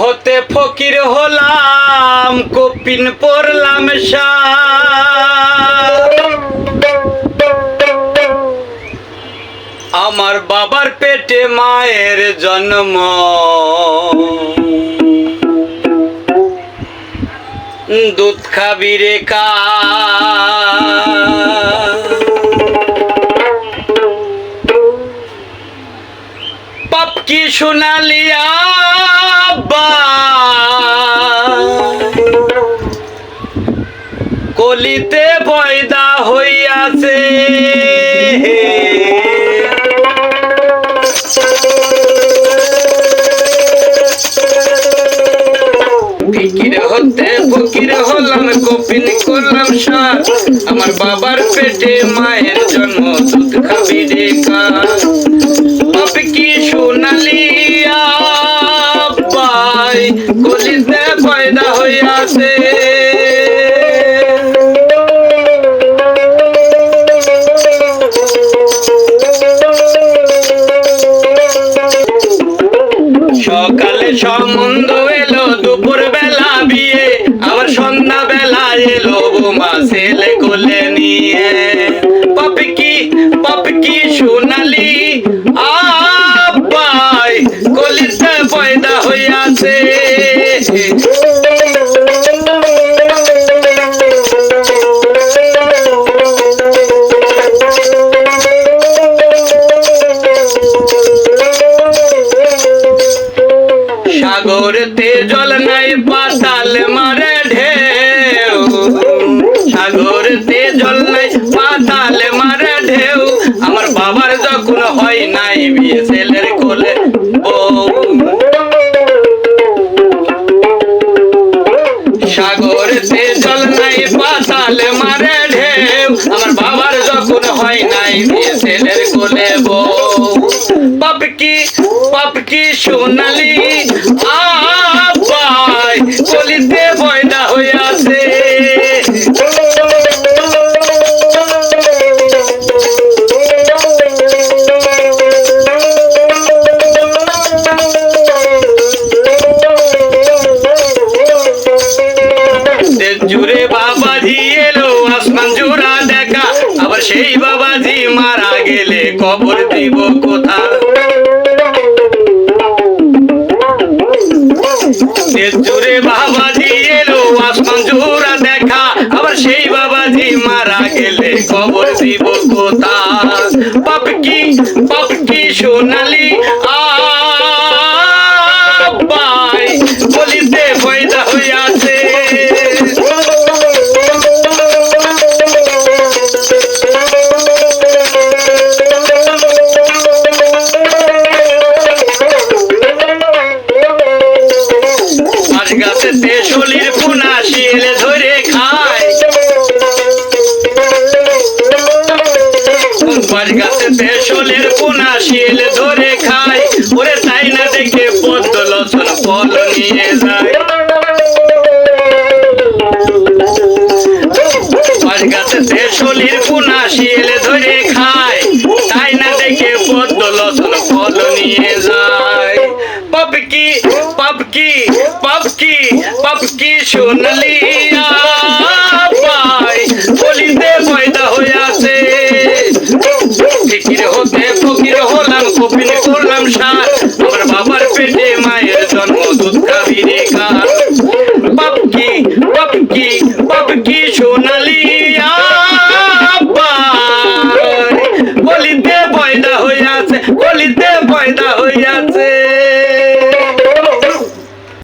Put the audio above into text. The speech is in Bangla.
হতে ফকির হলাম কপিন পড়লাম আমার বাবার পেটে মায়ের জন্ম। দুধ খাবি রে কা সোনালিয়া কলিতে পয়দা হইয়াছে। হতে করলাম আমার বাবার পেটে মায়ের জন্ম, দুধ খাবি রে হইয়াছে। সকালে সম্বন্ধ এলো দুপুর বেলা বিয়ে। আবার সন্ধ্যা বেলা এলো বোমা ছেলে কোলে নিয়ে। সাগরতে জল নাই পাতাল মারে ঢেউ। সাগরতে জল নাই পাতাল মারে ঢেউ। আমার বাবার যখন হয় নাই বিয়ে ছেলের কোলে, বউ। সাগরতে জল নাই পাতাল মারে ঢেউ। আমার বাবার যখন হয় নাই বিয়ে কোলে বউ। পাপকি পাপকি সোনালি? আবাই কলিতে পয়দা কবর দিব কোথা জুড়ে বাবাজি এলো, আসমান জোড়া দেখা। আবার সেই বাবাজি মারা গেলে কবর দিব কোথা পাপকি পাপকি সোনালি? আবাই শলির পুনা শিলে ধরে খায়। পাঁচ গাছেতে পুনা শিল ধরে খায়। ওরে তাই না দেখে পদ্ম লসন ফল নিয়ে যায়। গাছেতে শলির পুনা শিল ধরে খায়। তাই না দেখে পদ্ম লসন ফল নিয়ে যায়। পাপকি পাপকি সব কি শুনলি পাই বলিতে পেটে মায়ের জন্ম, দুধ কাবিরে কার। কি বাপ কি বাপ কি